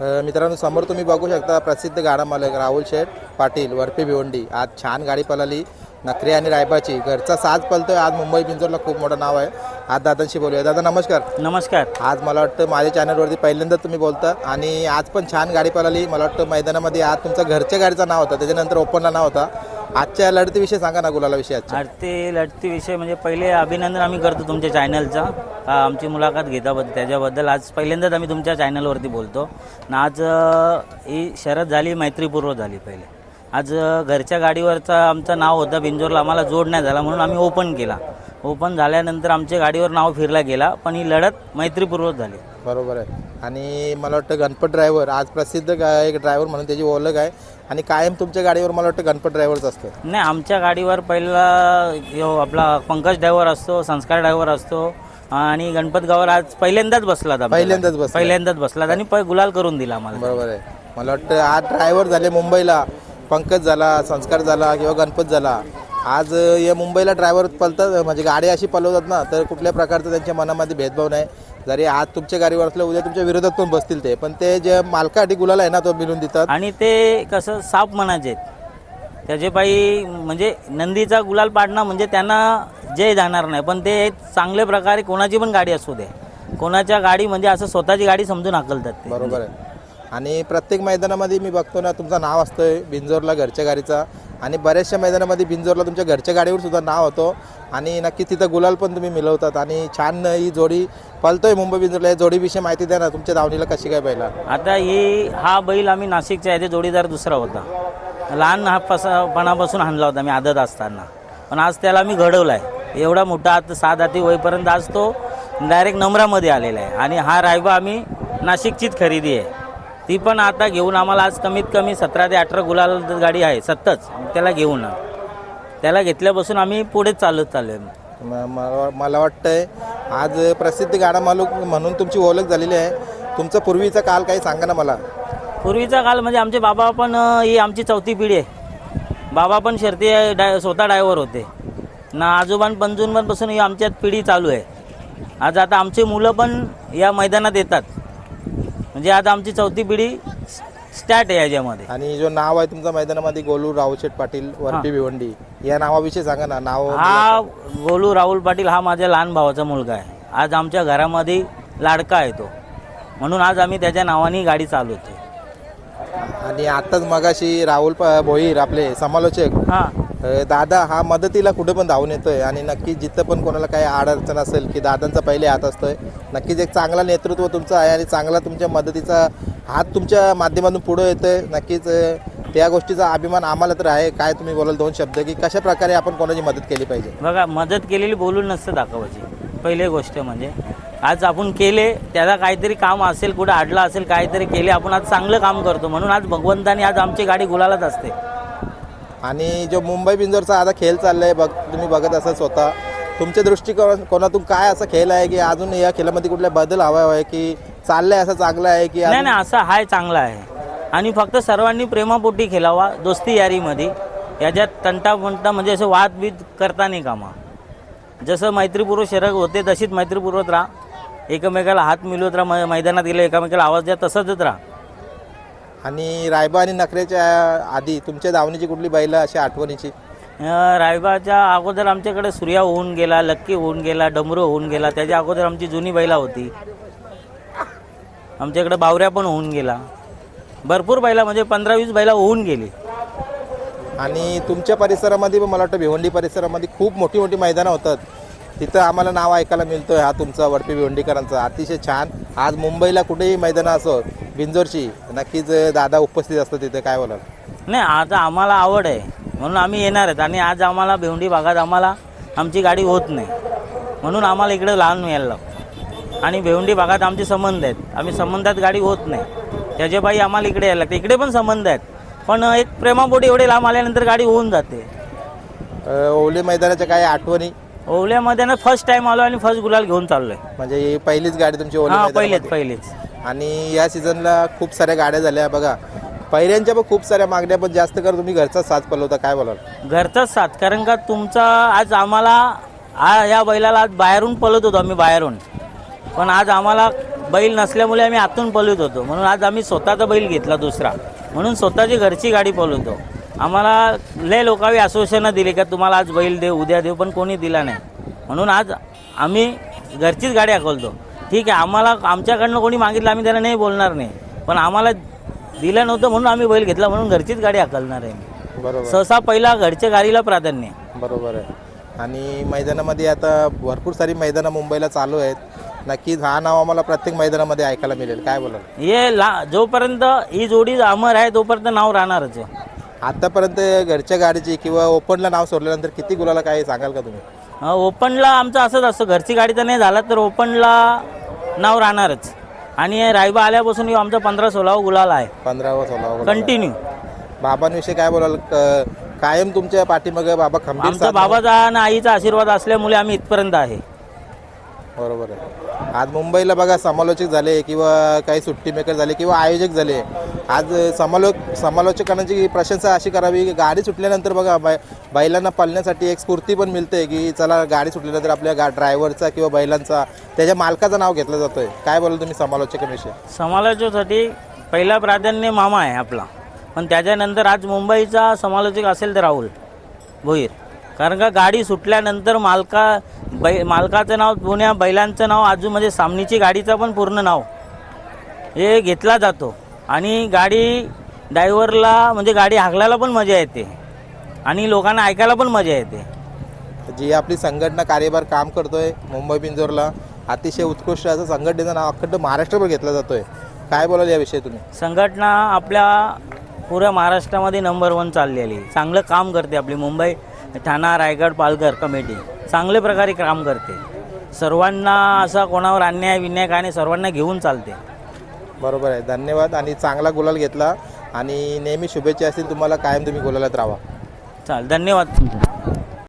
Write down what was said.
मित्रांनो समोर तुम्ही बघू शकता प्रसिद्ध गाडा मालक राहुल शेठ पाटील वरपे भिवंडी. आज छान गाडी पळाली. नखरे आणि रायबाची. घरचा साज पळतोय. आज मुंबई पिंजोरला खूप मोठं नाव आहे. आज दादांशी बोलूया. दादा नमस्कार. नमस्कार. आज मला वाटतं माझ्या चॅनलवरती पहिल्यांदा तुम्ही बोलता. आणि आज पण छान गाडी पळाली. मला वाटतं मैदानामध्ये आज तुमचं घरच्या गाडीचं नाव होतं. त्याच्यानंतर ओपनला नाव होता. आजच्या लढतीविषयी सांगा ना गुलाला विषय आजच्या. आरती लढती विषय म्हणजे पहिले अभिनंदन आम्ही करतो तुमच्या चॅनलचा आमची मुलाखत घेताबद्दल त्याच्याबद्दल आज पहिल्यांदाच आम्ही तुमच्या चॅनलवरती बोलतो. आणि आज अ, ही शरद झाली मैत्रीपूर्व झाली पहिले. आज घरच्या गाडीवरचं आमचं नाव होतं बिंजोरला. आम्हाला जोड नाही झाला म्हणून आम्ही ओपन केला. ओपन झाल्यानंतर आमच्या गाडीवर नाव फिरला गेला पण ही लढत मैत्रीपूर्वक झाली. बरोबर आहे. आणि मला वाटतं गणपत ड्रायव्हर आज प्रसिद्ध गा- एक ड्रायव्हर म्हणून त्याची ओळख आहे. आणि कायम तुमच्या गाडीवर मला वाटतं गणपत ड्रायव्हरच असतं नाही आमच्या गाडीवर पहिला यो आपला पंकज ड्रायव्हर असतो संस्कार ड्रायव्हर असतो आणि गणपत गावावर आज पहिल्यांदाच आमच्या पहिल्यांदाच गाडीत. बसला. पहिल्यांदाच बसलात आणि प- गुलाल करून दिला आम्हाला. बरोबर आहे. मला वाटतं आज ड्रायव्हर झाले मुंबईला. पंकज झाला संस्कार झाला किंवा गणपत झाला आज या मुंबईला ड्रायव्हर पलतात म्हणजे गाडी अशी पलवतात ना तर कुठल्या प्रकारचं त्यांच्या मनामध्ये भेदभाव नाही. जरी आज तुमच्या गाडीवर असलं उद्या तुमच्या विरोधात पण बसतील ते. पण ते जे मालकासाठी गुलाल आहे ना तो मिळून देतात. आणि ते कसं साप मनाचे आहेत. त्याचे पायी म्हणजे नंदीचा गुलाल पाडणं म्हणजे त्यांना जय जाणार नाही पण ते चांगल्या प्रकारे कोणाची पण गाडी असू दे. कोणाच्या गाडी म्हणजे असं स्वतःची गाडी समजून हाकलतात बरोबर आहे. आणि प्रत्येक मैदानामध्ये मी बघतो ना तुमचं नाव असतं बिंजोरला घरच्या गाडीचा. आणि बऱ्याचशा मैदानामध्ये बिंजोरला तुमच्या घरच्या गाडीवर सुद्धा नाव होतो. आणि नक्की तिथं गुलाल पण तुम्ही मिळवतात. आणि छान ही जोडी पलतोय मुंबई बिंजोरला. या जोडीविषयी माहिती द्या ना तुमच्या धावणीला कशी काय पहिला आता ही हा बैल आम्ही नाशिकच्या याचे जोडीदार दुसरा होता. लहान हा पणापासून आणला होता मी आदत असताना. पण आज त्याला मी घडवला आहे एवढा मोठा आता सात हाती होईपर्यंत आज तो डायरेक्ट नम्रामध्ये आलेला आहे. आणि हा रायबा आम्ही नाशिकचीच खरेदी आहे. ती पण आता घेऊन आम्हाला आज कमीत कमी सतरा ते अठरा गुलाल गाडी आहे सत्तच. त्याला घेऊन. त्याला घेतल्यापासून आम्ही पुढेच चालत चाललो आहे. म- मला मला वाटतंय आज प्रसिद्ध गाडा मालक म्हणून तुमची ओळख झालेली आहे. तुमचा पूर्वीचा काल काही सांगा ना मला. पूर्वीचा काल म्हणजे आमचे बाबा पण अ, ही आमची चौथी पिढी आहे. बाबा पण शर्ती डाय स्वतः ड्रायव्हर होते. ना आजोबां पंजूंपासून ही आमच्यात पिढी चालू आहे. आज आता आमची मुलं पण या मैदानात येतात. म्हणजे आता आमची चौथी पिढी स्टार्ट आहे याच्यामध्ये. आणि जो नाव आहे तुमच्या मैदानामध्ये गोलू रावशेठ पाटील वरपी भिवंडी. या नावाविषयी सांगा ना नाव हा गोलू राहुल पाटील हा माझ्या लहान भावाचा मुलगा आहे. आज आमच्या घरामध्ये लाडका आहे तो. म्हणून आज आम्ही त्याच्या नावाने गाडी चालवतो आणि आताच मगाशी राहुल प- भोईर आपले समालोचक हां. दादा हा मदतीला कुठे पण धावून येतोय आणि नक्की जिथं पण कोणाला काही अडचण असेल की दादांचा पहिले हात असतोय नक्कीच एक चांगला नेतृत्व तुमचं आहे आणि चांगला तुमच्या मदतीचा हात तुमच्या माध्यमातून पुढं येतोय. नक्कीच त्या गोष्टीचा अभिमान आम्हाला तर आहे. काय तुम्ही बोलाल दोन शब्द की कशा प्रकारे आपण कोणाची मदत केली पाहिजे? बघा मदत केलेली बोलून नसतं दाखवायची. पहिली गोष्ट म्हणजे आज आपण केले त्याला काहीतरी काम असेल कुठं अडलं असेल काहीतरी केले आपण आज चांगलं काम करतो. म्हणून आज भगवंताने आज आमची गाडी गुलालच असते. आणि जो मुंबई बिंजोरचा आता खेळ चाललाय बघ तुम्ही बघत असाल स्वतः. तुमच्या दृष्टिकोन कोणातून काय असा खेळ आहे की अजून या खेळामध्ये कुठला बदल हवा आहे की चाललंय असं चांगलं आहे की नाही नाही असा हाय चांगला आहे. आणि फक्त सर्वांनी प्रेमापोटी खेळावा दोस्ती यारीमध्ये. याच्यात तंटा फंटा म्हणजे असं वादबीद करता नाही कामा. जसं मैत्रीपूर्व शरक होते तशीच मैत्रीपूर्वक राहा. एकमेकाला हात मिळवत राहा मैदानात गेले एकमेकाला आवाज द्या तसंच राहा. आणि रायबा आणि नखरेच्या आधी तुमच्या धावणीची कुठली बैला अशी आठवणीची? रायबाच्या अगोदर आमच्याकडे सूर्या होऊन गेला लक्की होऊन गेला डमरू होऊन गेला त्याच्या अगोदर आमची जुनी बैला होती. आमच्याकडे बावऱ्या पण होऊन गेला. भरपूर बैला म्हणजे पंधरा वीस बैला होऊन गेली. आणि तुमच्या परिसरामध्ये मला वाटतं भिवंडी परिसरामध्ये खूप मोठी मोठी मैदानं होतात. तिथं आम्हाला नाव ऐकायला मिळतोय. हा तुमचा वडपी भिवंडीकरांचा. अतिशय छान. आज मुंबईला कुठेही मैदानं असो बिंजोरची नक्कीच दादा उपस्थित असतो तिथे. काय बोलाल? नाही आता आम्हाला आवड आहे. म्हणून आम्ही येणार आहेत. आणि आज आम्हाला भेवंडी भागात आम्हाला आमची गाडी होत नाही. म्हणून आम्हाला इकडे लहान लागतं आणि भेवंडी भागात आमचे संबंध आहेत. आम्ही संबंधात गाडी होत नाही. त्याच्या पायी आम्हाला इकडे यायला लागतं. इकडे पण संबंध आहेत. पण एक प्रेमापोटी एवढे लांब आल्यानंतर गाडी होऊन जाते. ओले मैदानाच्या काही आठवणी? ओवल्यामध्ये ना फर्स्ट टाइम आलो आणि फर्स्ट गुलाल घेऊन चाललोय. म्हणजे ही पहिलीच गाडी तुमची ओले हा पहिलेच मैदानामध्ये. पहिलेच आणि या सीझनला खूप साऱ्या गाड्या झाल्या बघा. पहिल्यांच्या पण खूप साऱ्या मागण्या पण जास्त कर तुम्ही घरचा साथ पलवता काय बोलाल? घरचाच साथ कारण का तुमचा आज आम्हाला आ या बैलाला आज बाहेरून पळत होतो आम्ही बाहेरून. पण आज आम्हाला बैल नसल्यामुळे आम्ही आतून पळत होतो. म्हणून आज आम्ही स्वतःचा बैल घेतला दुसरा. म्हणून स्वतःची घरची गाडी पळवतो आम्हाला लय लोकांनी आश्वासनं दिली का तुम्हाला आज बैल देऊ उद्या देऊ पण कोणी दिला नाही. म्हणून आज आम्ही घरचीच गाडी हाकलतो. ठीक आहे आम्हाला आमच्याकडनं कोणी मागितलं आम्ही त्याला नाही बोलणार नाही. पण आम्हाला दिलं नव्हतं म्हणून आम्ही बैल घेतला म्हणून घरचीच गाडी हाकलणार आहे बरोबर. सहसा पहिला घरच्या गाडीला प्राधान्य. बरोबर आहे. आणि मैदानामध्ये आता भरपूर सारी मैदानं मुंबईला चालू आहेत. नक्कीच हा नाव आम्हाला प्रत्येक मैदानामध्ये ऐकायला मिळेल. काय बोलाल? हे ला जोपर्यंत ही जोडी अमर आहे तोपर्यंत नाव राहणारच आहे. आतापर्यंत घरच्या गाडीची किंवा ओपनला नाव सोडल्यानंतर किती गुलाला काय सांगाल का तुम्ही? अ, ओपनला आमचं असंच असतं. घरची गाडी तर नाही झाला तर ओपनला नाव राहणारच. आणि रायबा आल्यापासून ह्यो आमचा पंधरा सोळावा गुलाल आहे. पंधरा व सोळा कंटिन्यू बाबांविषयी काय बोलाल? क- कायम तुमच्या पाठीमागे बाबा खंबीर आमचा साथ- बाबाचा आणि आईचा आशीर्वाद असल्यामुळे आम्ही इथपर्यंत आहे. बरोबर आहे. आज मुंबईला बघा समालोचक झाले किंवा काही सुट्टी मेकर झाले किंवा आयोजक झाले. आज समालोक समालोचकांची प्रशंसा अशी करावी की गाडी सुटल्यानंतर बघा बै बैलांना पालण्यासाठी एक स्फूर्ती पण मिळते की चला गाडी सुटल्यानंतर आपल्या गा ड्रायव्हरचा किंवा बैलांचा त्याच्या मालकाचं नाव घेतलं जातं आहे काय बोलाल तुम्ही समालोचकांविषयी? समालोचकासाठी पहिला प्राधान्य मामा आहे आपला. पण त्याच्यानंतर आज मुंबईचा समालोचक असेल तर राहुल भोईर. कारण का गाडी सुटल्यानंतर मालका बै मालकाचं नाव पुण्या बैलांचं नाव अजून म्हणजे सामनीची गाडीचं पण पूर्ण नाव. हे घेतला जातो. आणि गाडी ड्रायव्हरला म्हणजे गाडी हाकलायला पण मजा येते. आणि लोकांना ऐकायला पण मजा येते. जी आपली संघटना कार्यभार काम करतोय मुंबई पिंजोरला अतिशय उत्कृष्ट असं संघटनेचं नाव अखंड महाराष्ट्रभर घेतलं जातोय. काय बोलाल याविषयी तुम्ही? संघटना आपल्या पुऱ्या महाराष्ट्रामध्ये नंबर वन चाललेली. चांगलं काम करते आपली मुंबई. ठाणा रायगड पालघर कमिटी. चांगल्या प्रकारे काम करते. सर्वांना असा कोणावर अन्याय विन्याय काय नाही सर्वांना घेऊन चालते. बरोबर आहे. धन्यवाद आणि चांगला गुलाल घेतला. आणि नेहमी शुभेच्छा असतील तुम्हाला कायम तुम्ही गुलालात राहा. चाल धन्यवाद. तुमचे